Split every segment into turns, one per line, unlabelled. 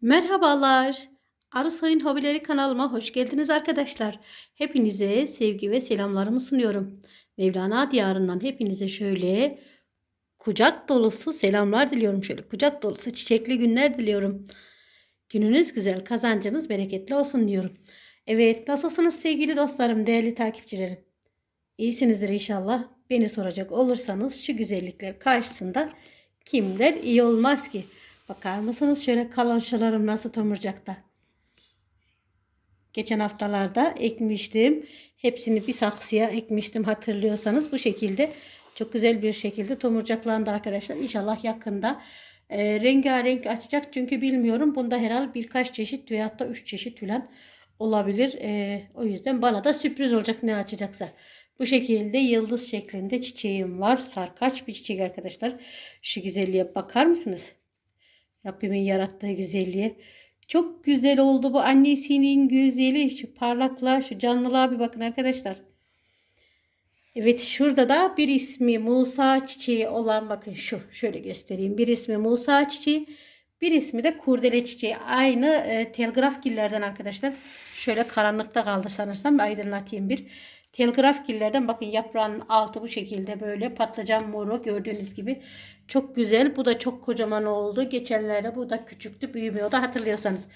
Merhabalar. Arı Soyun Hobileri kanalıma hoş geldiniz arkadaşlar. Hepinize sevgi ve selamlarımı sunuyorum. Mevlana diyarından hepinize şöyle kucak dolusu selamlar diliyorum. Şöyle kucak dolusu çiçekli günler diliyorum. Gününüz güzel, kazancınız bereketli olsun diyorum. Evet, nasılsınız sevgili dostlarım, değerli takipçilerim? İyisinizdir inşallah. Beni soracak olursanız şu güzellikler karşısında kimler iyi olmaz ki? Bakar mısınız şöyle kalonşalarım nasıl tomurcakta? Geçen haftalarda ekmiştim. Hepsini bir saksıya ekmiştim hatırlıyorsanız. Bu şekilde çok güzel bir şekilde tomurcaklandı arkadaşlar. İnşallah yakında e, rengarenk açacak. Çünkü bilmiyorum bunda herhalde birkaç çeşit veyahut da üç çeşit falan olabilir. E, o yüzden bana da sürpriz olacak ne açacaksa. Bu şekilde yıldız şeklinde çiçeğim var. Sarkaç bir çiçek arkadaşlar. Şu güzelliğe bakar mısınız? Rabbimin yarattığı güzelliğe. Çok güzel oldu bu annesinin güzeli. Şu parlaklığa, şu canlılığa bir bakın arkadaşlar. Evet şurada da bir ismi Musa çiçeği olan bakın şu. Şöyle göstereyim. Bir ismi Musa çiçeği. Bir ismi de kurdele çiçeği. Aynı e, telgraf gillerden arkadaşlar. Şöyle karanlıkta kaldı sanırsam. Aydınlatayım bir. Telgraf gillerden bakın yaprağının altı bu şekilde böyle patlıcan moru gördüğünüz gibi. Çok güzel. Bu da çok kocaman oldu. Geçenlerde bu da küçüktü büyümüyordu hatırlıyorsanız.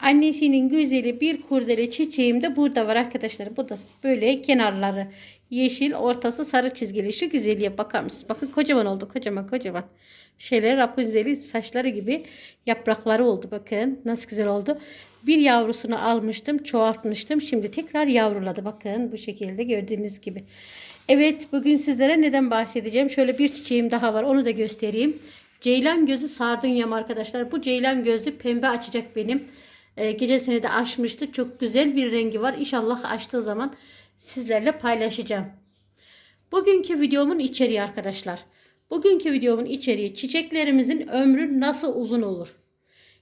Annesinin güzeli bir kurdele çiçeğim de burada var arkadaşlar. Bu da böyle kenarları yeşil ortası sarı çizgili. Şu güzelliğe bakar mısınız? Bakın kocaman oldu kocaman kocaman. Şeyler Rapunzel'in saçları gibi yaprakları oldu. Bakın nasıl güzel oldu. Bir yavrusunu almıştım çoğaltmıştım. Şimdi tekrar yavruladı. Bakın bu şekilde gördüğünüz gibi. Evet bugün sizlere neden bahsedeceğim. Şöyle bir çiçeğim daha var onu da göstereyim. Ceylan gözü sardunyam arkadaşlar. Bu ceylan gözü pembe açacak benim. Ee, gecesini de açmıştı. Çok güzel bir rengi var. İnşallah açtığı zaman sizlerle paylaşacağım. Bugünkü videomun içeriği arkadaşlar. Bugünkü videomun içeriği çiçeklerimizin ömrü nasıl uzun olur?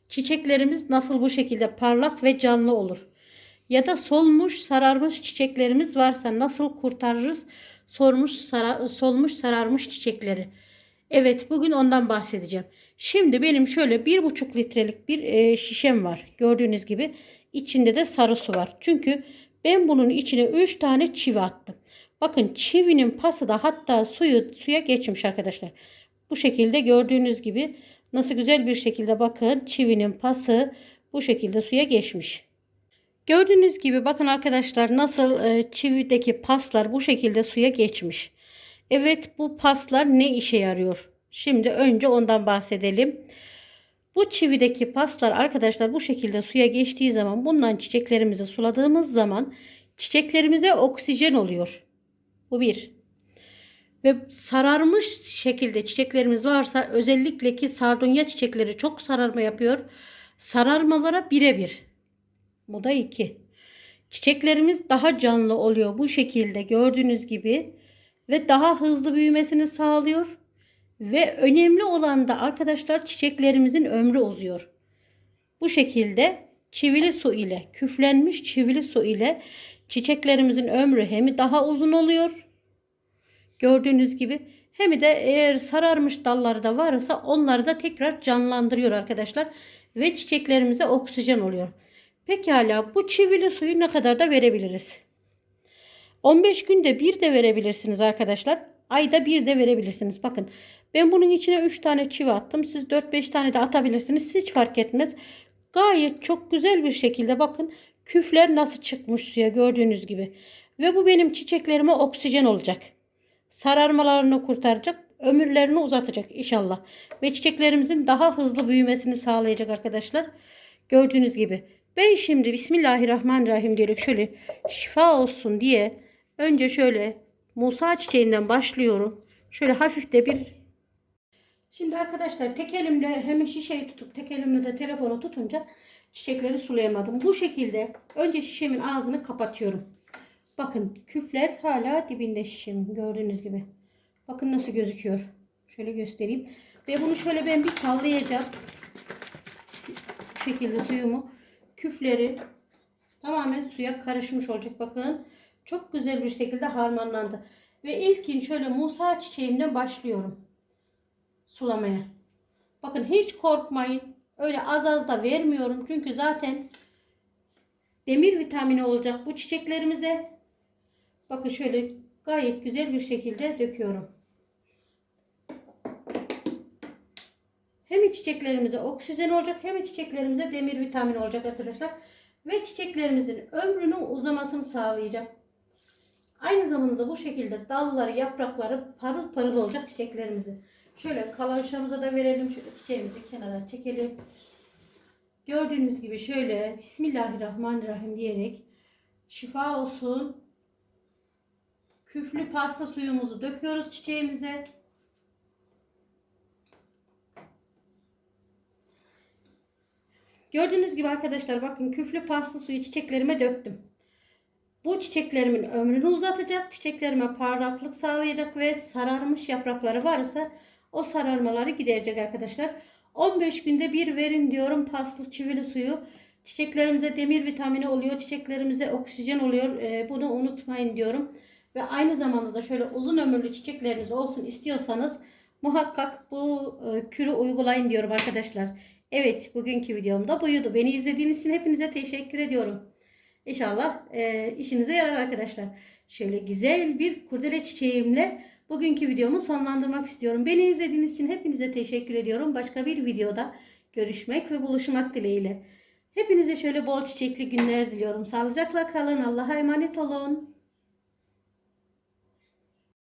Çiçeklerimiz nasıl bu şekilde parlak ve canlı olur? Ya da solmuş, sararmış çiçeklerimiz varsa nasıl kurtarırız? Sormuş, sara, solmuş, sararmış çiçekleri. Evet, bugün ondan bahsedeceğim. Şimdi benim şöyle bir buçuk litrelik bir e, şişem var. Gördüğünüz gibi içinde de sarı su var. Çünkü ben bunun içine 3 tane çivi attım. Bakın çivinin pası da hatta suyu suya geçmiş arkadaşlar. Bu şekilde gördüğünüz gibi nasıl güzel bir şekilde bakın çivinin pası bu şekilde suya geçmiş. Gördüğünüz gibi bakın arkadaşlar nasıl e, çivideki paslar bu şekilde suya geçmiş. Evet bu paslar ne işe yarıyor? Şimdi önce ondan bahsedelim. Bu çivideki paslar arkadaşlar bu şekilde suya geçtiği zaman bundan çiçeklerimizi suladığımız zaman çiçeklerimize oksijen oluyor. Bu bir. Ve sararmış şekilde çiçeklerimiz varsa özellikle ki sardunya çiçekleri çok sararma yapıyor. Sararmalara birebir. Bu da iki. Çiçeklerimiz daha canlı oluyor bu şekilde gördüğünüz gibi ve daha hızlı büyümesini sağlıyor. Ve önemli olan da arkadaşlar çiçeklerimizin ömrü uzuyor. Bu şekilde çivili su ile küflenmiş çivili su ile çiçeklerimizin ömrü hem daha uzun oluyor. Gördüğünüz gibi hem de eğer sararmış dalları da varsa onları da tekrar canlandırıyor arkadaşlar. Ve çiçeklerimize oksijen oluyor. Pekala bu çivili suyu ne kadar da verebiliriz? 15 günde bir de verebilirsiniz arkadaşlar. Ayda bir de verebilirsiniz. Bakın ben bunun içine 3 tane çivi attım. Siz 4-5 tane de atabilirsiniz. Hiç fark etmez. Gayet çok güzel bir şekilde bakın küfler nasıl çıkmış suya gördüğünüz gibi. Ve bu benim çiçeklerime oksijen olacak. Sararmalarını kurtaracak. Ömürlerini uzatacak inşallah. Ve çiçeklerimizin daha hızlı büyümesini sağlayacak arkadaşlar. Gördüğünüz gibi. Ben şimdi Bismillahirrahmanirrahim diyerek şöyle şifa olsun diye önce şöyle Musa çiçeğinden başlıyorum. Şöyle hafif de bir Şimdi arkadaşlar tek elimle hem şişeyi tutup tek elimle de telefonu tutunca çiçekleri sulayamadım. Bu şekilde önce şişemin ağzını kapatıyorum. Bakın küfler hala dibinde şişemin gördüğünüz gibi. Bakın nasıl gözüküyor. Şöyle göstereyim. Ve bunu şöyle ben bir sallayacağım. Bu şekilde suyumu küfleri tamamen suya karışmış olacak. Bakın çok güzel bir şekilde harmanlandı. Ve ilkin şöyle Musa çiçeğimden başlıyorum sulamaya. Bakın hiç korkmayın. Öyle az az da vermiyorum. Çünkü zaten demir vitamini olacak bu çiçeklerimize. Bakın şöyle gayet güzel bir şekilde döküyorum. Hem çiçeklerimize oksijen olacak hem çiçeklerimize demir vitamini olacak arkadaşlar. Ve çiçeklerimizin ömrünün uzamasını sağlayacak. Aynı zamanda da bu şekilde dalları, yaprakları parıl parıl olacak çiçeklerimizi. Şöyle kalançlarımıza da verelim. Şöyle çiçeğimizi kenara çekelim. Gördüğünüz gibi şöyle Bismillahirrahmanirrahim diyerek şifa olsun. Küflü pasta suyumuzu döküyoruz çiçeğimize. Gördüğünüz gibi arkadaşlar bakın küflü pasta suyu çiçeklerime döktüm. Bu çiçeklerimin ömrünü uzatacak, çiçeklerime parlaklık sağlayacak ve sararmış yaprakları varsa o sararmaları giderecek arkadaşlar. 15 günde bir verin diyorum paslı çivili suyu. Çiçeklerimize demir vitamini oluyor, çiçeklerimize oksijen oluyor. Ee, bunu unutmayın diyorum. Ve aynı zamanda da şöyle uzun ömürlü çiçekleriniz olsun istiyorsanız muhakkak bu e, kürü uygulayın diyorum arkadaşlar. Evet bugünkü videomda buydu. Beni izlediğiniz için hepinize teşekkür ediyorum. İnşallah e, işinize yarar arkadaşlar. Şöyle güzel bir kurdele çiçeğimle bugünkü videomu sonlandırmak istiyorum. Beni izlediğiniz için hepinize teşekkür ediyorum. Başka bir videoda görüşmek ve buluşmak dileğiyle. Hepinize şöyle bol çiçekli günler diliyorum. Sağlıcakla kalın. Allah'a emanet olun.